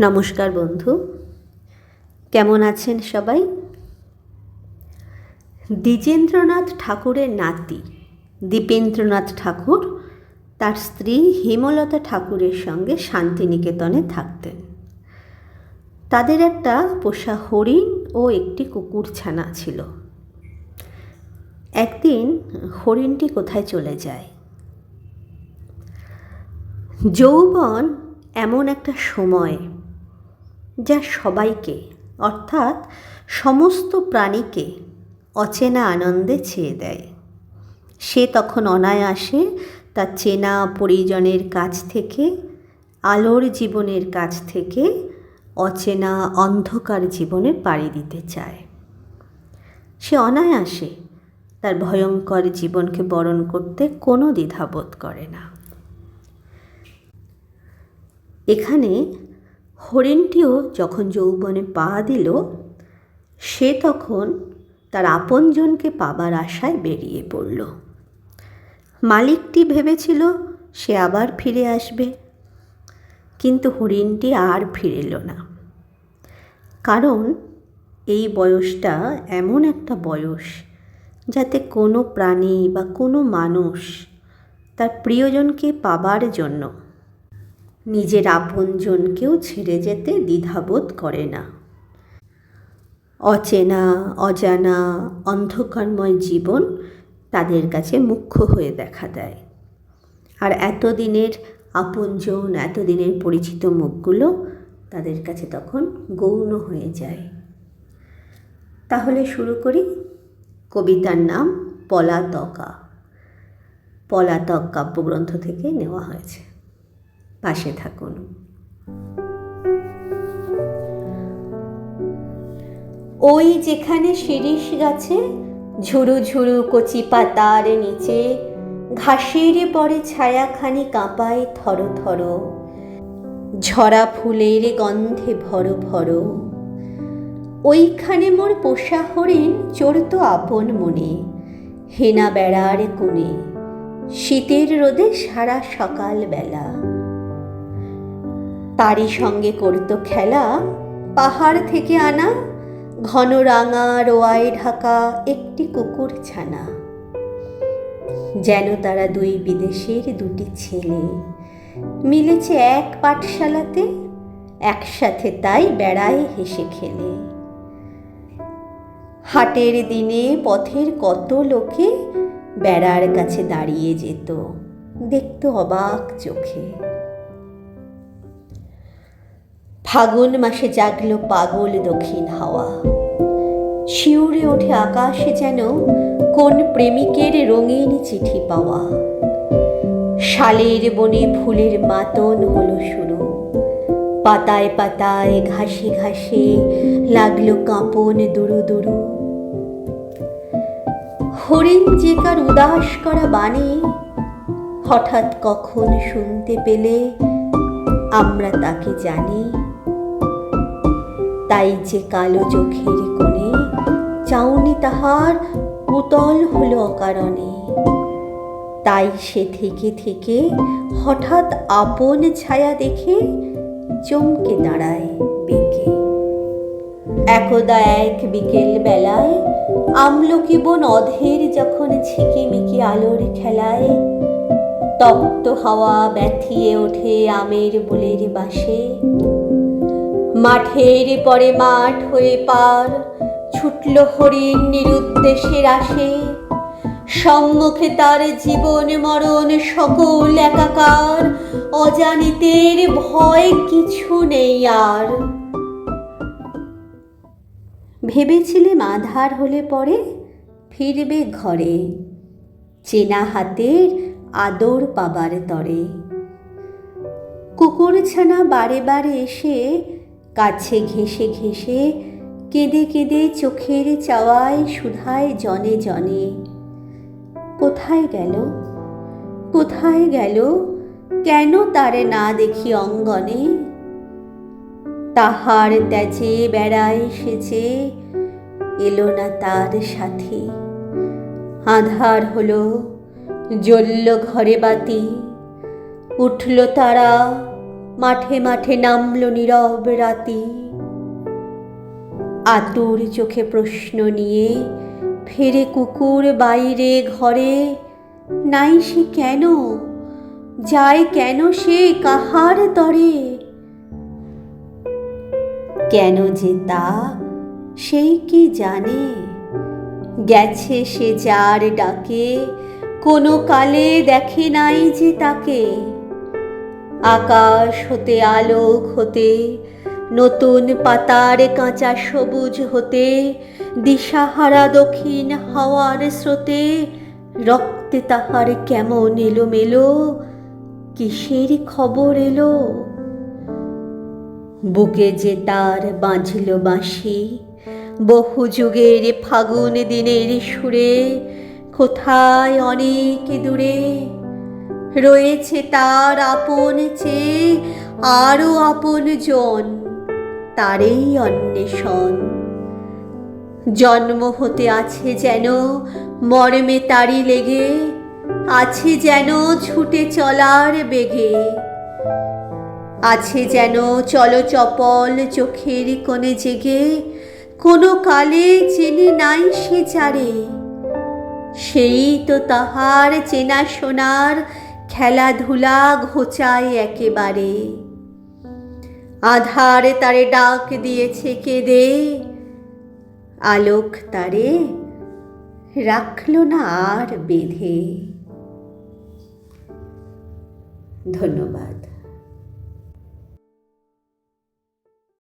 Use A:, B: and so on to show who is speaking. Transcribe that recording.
A: নমস্কার বন্ধু। কেমন আছেন সবাই? দ্বিজেন্দ্রনাথ ঠাকুরের নাতি দীপেন্দ্রনাথ ঠাকুর তার স্ত্রী হেমলতা ঠাকুরের সঙ্গে শান্তিনিকেতনে থাকতেন। তাদের একটা পোষা হরিণ ও একটি কুকুর ছানা ছিল। একদিন হরিণটি কোথায় চলে যায়? যৌবন এমন একটা সময় যা সবাইকে, অর্থাৎ সমস্ত প্রাণীকে অচেনা আনন্দে ছেয়ে দেয়। সে তখন অনায়াসে তার চেনা পরিজনের কাছ থেকে, আলোর জীবনের কাছ থেকে অচেনা অন্ধকার জীবনে পাড়ি দিতে চায়। সে অনায়াসে তার ভয়ঙ্কর জীবনকে বরণ করতে কোনো দ্বিধাবোধ করে না। এখানে হরিণটিও যখন যৌবনে পা দিল, সে তখন তার আপনজনকে পাবার আশায় বেরিয়ে পড়ল। মালিকটি ভেবেছিল সে আবার ফিরে আসবে, কিন্তু হরিণটি আর ফিরেল না। কারণ এই বয়সটা এমন একটা বয়স যাতে কোনো প্রাণী বা কোনো মানুষ তার প্রিয়জনকে পাবার জন্য নিজের আপনজনকেও ছেড়ে যেতে দ্বিধাবোধ করে না। অচেনা, অজানা, অন্ধকারময় জীবন তাদের কাছে মুখ্য হয়ে দেখা দেয়। আর এতদিনের আপনজন, এতদিনের পরিচিত মুখগুলো তাদের কাছে তখন গৌণ হয়ে যায়। তাহলে শুরু করি। কবিতার নাম পলাতকা। পলাতক কাব্যগ্রন্থ থেকে নেওয়া হয়েছে। পাশে থাকুন। ওই যেখানে শিরিষ গাছে, ঝুরু ঝুরু কচি পাতার নিচে, ঘাসের পরে ছায়াখানি কাঁপায় থর থর, ঝরা ফুলের গন্ধে ভর ভর। ওইখানে মোর পোষা হরিণ চড়তো আপন মনে, হেনা বেড়ার কোণে, শীতের রোদে সারা সকাল বেলা তারই সঙ্গে করত খেলা, পাহাড় থেকে আনা, ঘন রাঙা রোয়ায় ঢাকা একটি কুকুর ছানা। যেন তারা দুই বিদেশের দুটি ছেলে। মিলেছে এক পাঠশালাতে, একসাথে তাই বেড়ায় হেসে খেলে। হাটের দিনে পথের কত লোকে বেড়ার কাছে দাঁড়িয়ে যেত, দেখতো অবাক চোখে। ফাগুন মাসে জাগলো পাগল দক্ষিণ হাওয়া। শিউরে ওঠে আকাশে যেন কোন প্রেমিকের রঙিন চিঠি পাওয়া। শালের বনে ফুলের মাতন হলো শুরু। পাতায় পাতায় ঘাসে ঘাসে লাগল কাঁপন দুরু দুরু। হরিণ যে কার উদাস করা বাণী হঠাৎ কখন শুনতে পেলে আমরা তাকে জানি। তাই যে কালো চোখের কোণে চাউনি তাহার উতল হলো অকারণে। তাই সে থেকে থেকে হঠাৎ আপন ছায়া দেখে চমকে দাঁড়ায় বেঁকে। একদা এক বিকেল বেলায় আমলকি বন অধের যখন ঝিকিমিকি আলোর খেলায়, তপ্ত হাওয়া ব্যথিয়ে ওঠে আমের বুলের বাসে। মাঠের পরে মাঠ হয়ে পার, ছুটল হরিণ নিরুদ্দেশের আসে। সম্মুখে তার জীবন মরণ সকল একাকার, অজানিতের ভয় কিছু নেই আর। ভেবেছিলেম আধার হলে পরে ফিরবে ঘরে, চেনা হাতের আদর পাবার তরে। কুকুরছানা বারে বারে এসে কাছে ঘেসে ঘেসে কেঁদে কেঁদে চোখের চাওয়ায় সুধায় জনে জনে। কোথায় গেল? কোথায় গেল? কেন তারে না দেখি অঙ্গনে? তাহার ত্যাজে বেড়ায় সেজে এলো না তার সাথে। আধার হলো, জ্বলল ঘরে বাতি, উঠল তারা মাঠে মাঠে নামল নীরব রাতি। আতুর চোখে প্রশ্ন নিয়ে ফেরে কুকুর বাইরে ঘরে, নাই সে কেন? যায় কেন সে কাহার তরে? কেন যে তা, সেই কি জানে? গেছে সে যার ডাকে, কোনো কালে দেখে নাই যে তাকে। আকাশ হতে, আলোক হতে, নতুন পাতার কাঁচা সবুজ হতে, দিশাহারা দক্ষিণ হাওয়ার স্রোতে, রক্তে তাহার কেমন এলো মেলো কিসের খবর এলো? বুকে যে তার বাঁঝল বাঁশি, বহু যুগের ফাগুন দিনের সুরে, কোথায় অনেক দূরে রয়েছে তার আপন চেয়ে আরও আপন জন তারই অন্বেষণ। জন্ম হতে আছে যেন, মর্মে তারি লেগে, আছে যেন ছুটে চলার বেগে। আছে যেন চল চপল চোখের কোণে জেগে, কোনো কালে চেনে নাই সে যারে। সেই তো তাহার চেনা সোনার খেলাধুলা ঘোচায় একেবারে। আধার তারে ডাক দিয়েছে কেঁদে, আলোক তারে রাখল না আর বেঁধে। ধন্যবাদ।